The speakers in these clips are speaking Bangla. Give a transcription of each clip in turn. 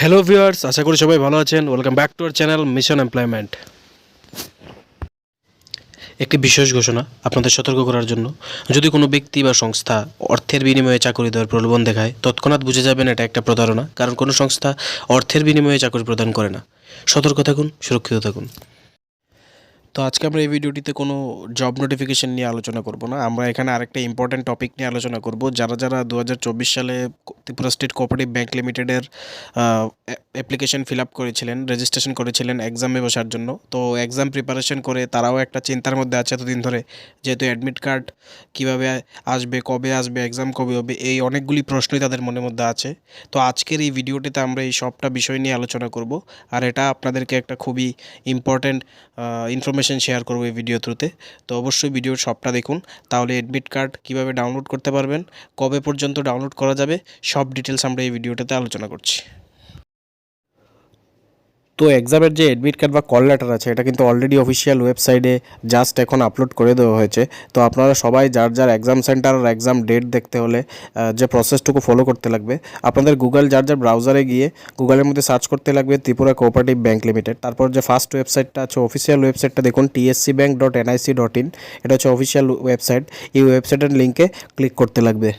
হ্যালো ভিউয়ার্স আশা করি সবাই ভালো আছেন। Welcome back to our channel mission employment একটি বিশেষ ঘোষণা আপনাদের সতর্ক করার জন্য। যদি কোনো ব্যক্তি বা সংস্থা অর্থের বিনিময়ে চাকরি দেওয়ার প্রলোভন দেখায়, তৎক্ষণাৎ বুঝে যাবেন এটা একটা প্রতারণা, কারণ কোনো সংস্থা অর্থের বিনিময়ে চাকরি প্রদান করে না। সতর্ক থাকুন, সুরক্ষিত থাকুন। তো আজকে আমরা এই ভিডিওটিতে কোনো জব নোটিফিকেশন নিয়ে আলোচনা করব না। আমরা এখানে আরেকটা ইম্পর্ট্যান্ট টপিক নিয়ে আলোচনা করব। যারা যারা দু হাজার চব্বিশ সালে ত্রিপুরা স্টেট কোঅপারেটিভ ব্যাংক লিমিটেডের অ্যাপ্লিকেশন ফিল আপ করেছিলেন রেজিস্ট্রেশন করেছিলেন এক্সামে বসার জন্য, তো এক্সাম প্রিপারেশন করে তারাও একটা চিন্তার মধ্যে আছে এতদিন ধরে, যেহেতু অ্যাডমিট কার্ড কীভাবে আসবে, কবে আসবে এক্সাম কবে হবে, এই অনেকগুলি প্রশ্নই তাদের মনের মধ্যে আছে। তো আজকের এই ভিডিওটিতে আমরা এই সবটা বিষয় নিয়ে আলোচনা করব। আর এটা আপনাদেরকে একটা খুবই ইম্পর্ট্যান্ট ইনফরমেশন শেয়ার করব এই ভিডিও থ্রুতে তো। অবশ্যই ভিডিওর সবটা দেখুন। তাহলে অ্যাডমিট কার্ড কীভাবে ডাউনলোড করতে পারবেন, কবে পর্যন্ত ডাউনলোড করা যাবে, সব ডিটেলস আমরা এই ভিডিওটাতে আলোচনা করছি। তো এক্সামের যে অ্যাডমিট কার্ড বা কল লেটার আছে, এটা কিন্তু অলরেডি অফিসিয়াল ওয়েবসাইটে জাস্ট এখন আপলোড করে দেওয়া হয়েছে। তো আপনারা সবাই যার যার এক্সাম সেন্টার আর এক্সাম ডেট দেখতে হলে যে প্রসেসটুকু ফলো করতে লাগবে। আপনাদের গুগল যার যার ব্রাউজারে গিয়ে গুগলের মধ্যে সার্চ করতে লাগবে ত্রিপুরা কোঅপারেটিভ ব্যাংক লিমিটেড তারপর যে ফার্স্ট ওয়েবসাইটটা আছে অফিসিয়াল ওয়েবসাইটটা দেখুন TSC bank dot NIC dot in এটা হচ্ছে অফিসিয়াল ওয়েবসাইট এই ওয়েবসাইটের লিঙ্কে ক্লিক করতে লাগবে।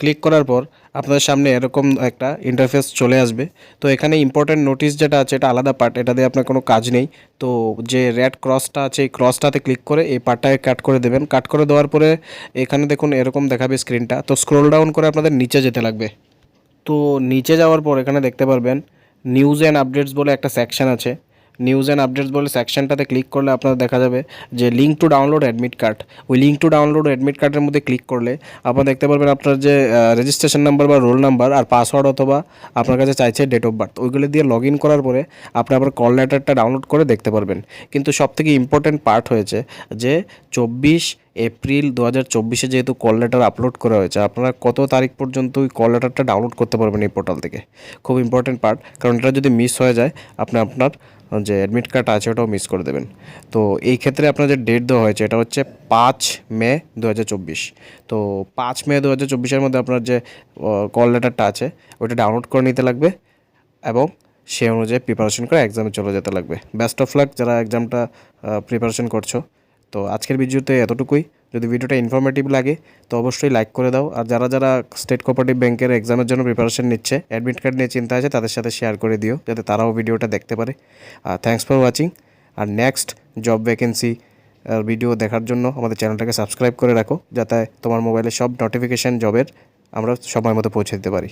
ক্লিক করার পর আপনাদের সামনে এরকম একটা ইন্টারফেস চলে আসবে। তো এখানে ইম্পর্টেন্ট নোটিশ যেটা আছে, এটা আলাদা পার্ট এটা দিয়ে আপনার কোনো কাজ নেই। তো যে রেড ক্রসটা আছে, এই ক্রসটাতে ক্লিক করে এই পার্টটাকে কাট করে দেবেন। কাট করে দেওয়ার পরে এখানে দেখুন এরকম দেখাবে স্ক্রিনটা তো স্ক্রোল ডাউন করে আপনাদের নিচে যেতে লাগবে। তো নিচে যাওয়ার পর এখানে দেখতে পারবেন নিউজ অ্যান্ড আপডেটস বলে একটা সেকশন আছে। নিউজ অ্যান্ড আপডেটস বলে সেকশনটাতে ক্লিক করলে আপনার দেখা যাবে যে link to download admit card ওই লিঙ্ক টু ডাউনলোড অ্যাডমিট কার্ডের মধ্যে ক্লিক করলে আপনারা দেখতে পারবেন আপনার যে রেজিস্ট্রেশন নাম্বার বা রোল নাম্বার আর পাসওয়ার্ড অথবা আপনার কাছে চাইছে ডেট অফ বার্থ ওইগুলো দিয়ে লগ ইন করার পরে আপনি আবার কল লেটারটা ডাউনলোড করে দেখতে পারবেন। কিন্তু সবথেকে ইম্পর্ট্যান্ট পার্ট হয়েছে যে চব্বিশ এপ্রিল দু হাজার চব্বিশে যেহেতু কল লেটার আপলোড করা হয়েছে, আপনারা কত তারিখ পর্যন্ত ওই কল লেটারটা ডাউনলোড করতে পারবেন এই পোর্টাল থেকে। খুব ইম্পর্ট্যান্ট পার্ট কারণ এটা যদি মিস হয়ে যায়, আপনি আপনার যে অ্যাডমিট কার্ড আছে, ওটাও মিস করে দেবেন। তো এই ক্ষেত্রে আপনার যে ডেট দেওয়া হয়েছে, এটা হচ্ছে পাঁচ মে দু হাজার চব্বিশ। তো পাঁচ মে দু হাজার মধ্যে আপনার যে কল লেটারটা আছে, ওটা ডাউনলোড করে নিতে লাগবে এবং সে অনুযায়ী প্রিপারেশন করে এক্সামে চলে যেতে লাগবে। বেস্ট অফ লাক যারা এক্সামটা প্রিপারেশন করছ। তো আজকের ভিডিওতে এতটুকুই। যদি ভিডিওটা ইনফরমেটিভ লাগে, তো অবশ্যই লাইক করে দাও। আর যারা যারা স্টেট কোঅপারেটিভ ব্যাংকের এক্সামের জন্য প্রিপারেশন নিচ্ছে অ্যাডমিট কার্ড নিয়ে চিন্তা আছে, তাদের সাথে শেয়ার করে দিও, যাতে তারাও ভিডিওটা দেখতে পারে। আর থ্যাংকস ফর ওয়াচিং আর নেক্সট জব ভ্যাকেন্সি ভিডিও দেখার জন্য আমাদের চ্যানেলটাকে সাবস্ক্রাইব করে রাখো, যাতে তোমার মোবাইলে সব নোটিফিকেশান জবের আমরা সময় মতো পৌঁছে দিতে পারি।